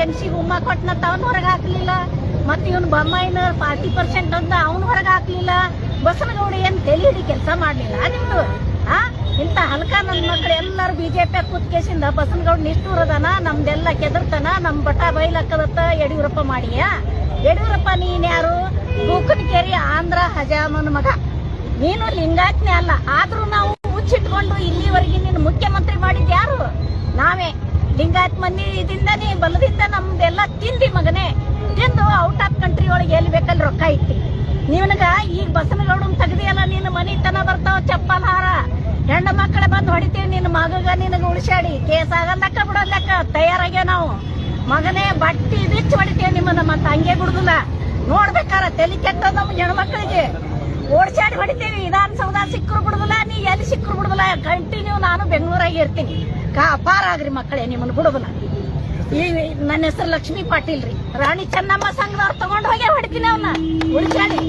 ಸಿದ್ದರಾಮ ಕೊಟ್ಟನ ಅವನ್ ಹೊರಗೆ ಹಾಕ್ಲಿಲ್ಲ, ಮತ್ತೆ ಇವನು ಬೊಮ್ಮಾಯಿನ ಫಾರ್ಟಿ ಪರ್ಸೆಂಟ್ ಅಂತ ಅವನು ಹೊರಗೆ ಹಾಕ್ಲಿಲ್ಲ. ಬಸನಗೌಡ ಏನ್ ತಲೆ ಕೆಲಸ ಮಾಡಲಿಲ್ಲ ನಿಮ್ದು? ಆ? ಇಂತ ಹಲ್ಕ ನನ್ನ ಮಕ್ಕಳು ಎಲ್ಲಾರು ಬಿಜೆಪಿ ಕೂತ್ಕೇಸಿಂದ ಬಸನಗೌಡ ನಿಷ್ಠೂರದನ ನಮ್ದೆಲ್ಲ ಕೆದರ್ತನ, ನಮ್ ಬಟ ಬೈಲಕ್ಕದತ್ತ ಯಡಿಯೂರಪ್ಪ ಮಾಡಿಯ? ಯಡಿಯೂರಪ್ಪ ನೀನ್ ಯಾರು? ಬೂಕನಕೇರಿ ಆಂಧ್ರ ಹಜಾಮನ ಮಗ. ನೀನು ಲಿಂಗಾತ್ನೆ ಅಲ್ಲ, ಆದ್ರೂ ಲಿಂಗಾಯತ್ ಮಂದಿ ಇದಿಂದನೇ ಬಲದಿಂದ ನಮ್ದೆಲ್ಲ ತಿಂದಿ ಮಗನೇ. ತಿಂದು ಔಟ್ ಆಫ್ ಕಂಟ್ರಿ ಒಳಗೆ ಎಲ್ಲಿ ಬೇಕಲ್ಲಿ ರೊಕ್ಕ ಇಟ್ಟಿ. ನಿವನಗ ಈಗ ಬಸನಗೌಡನ್ ತೆಗ್ದಿಯಲ್ಲ, ನಿನ್ನ ಮನಿತನ ಬರ್ತಾವ ಚಪ್ಪಲ್ ಹಾರ. ಹೆಣ್ಣು ಮಕ್ಕಳ ಬಂದು ಹೊಡಿತೀವಿ, ನಿನ್ನ ಮಗಗ ನಿನಗ ಉಳಿಸಾಡಿ ಕೇಸ್ ಬಿಡೋ ಬಿಡಲ್ಲಕ್ಕ ತಯಾರಾಗ್ಯ ನಾವು. ಮಗನೇ, ಬಟ್ಟಿ ಬಿಚ್ಚಿ ಹೊಡಿತೇವೆ ನಿಮ್ಮನ್ನ, ಮತ್ತೆ ಹಂಗೆ ಬಿಡುದಿಲ್ಲ ನೋಡ್ಬೇಕಾರ ತಲೆ ಕೆಟ್ಟದ ನಮ್ಮ ಮಕ್ಕಳಿಗೆ ಓಡ್ಸಾಡಿ ಹೊಡಿತೀವಿ ವಿಧಾನಸೌಧ ಸಿಕ್ಕರು ಬಿಡುದಿಲ್ಲ, ನೀ ಎಲ್ಲಿ ಸಿಕ್ಕರು ಬಿಡುದಿಲ್ಲ. ಕಂಟಿನ್ಯೂ ನಾನು ಬೆಂಗಳೂರಾಗಿ ಇರ್ತೀನಿ. ಕಾ ಅಪಾರ ಆಗ್ರಿ ಮಕ್ಕಳೇ, ನಿಮ್ಮನ್ನು ಬಿಡುದಿಲ್ಲ ಈ ನನ್ನ ಹೆಸರು ಲಕ್ಷ್ಮೀ ಪಾಟೀಲ್ ರೀ ರಾಣಿ ಚೆನ್ನಮ್ಮ ಸಂಘದವ್ರು ತಗೊಂಡ್ ಹೋಗಿ ಹೊಡಿತೀನಿ ಅವನ್ನ ಉಳಿಸಾಡಿ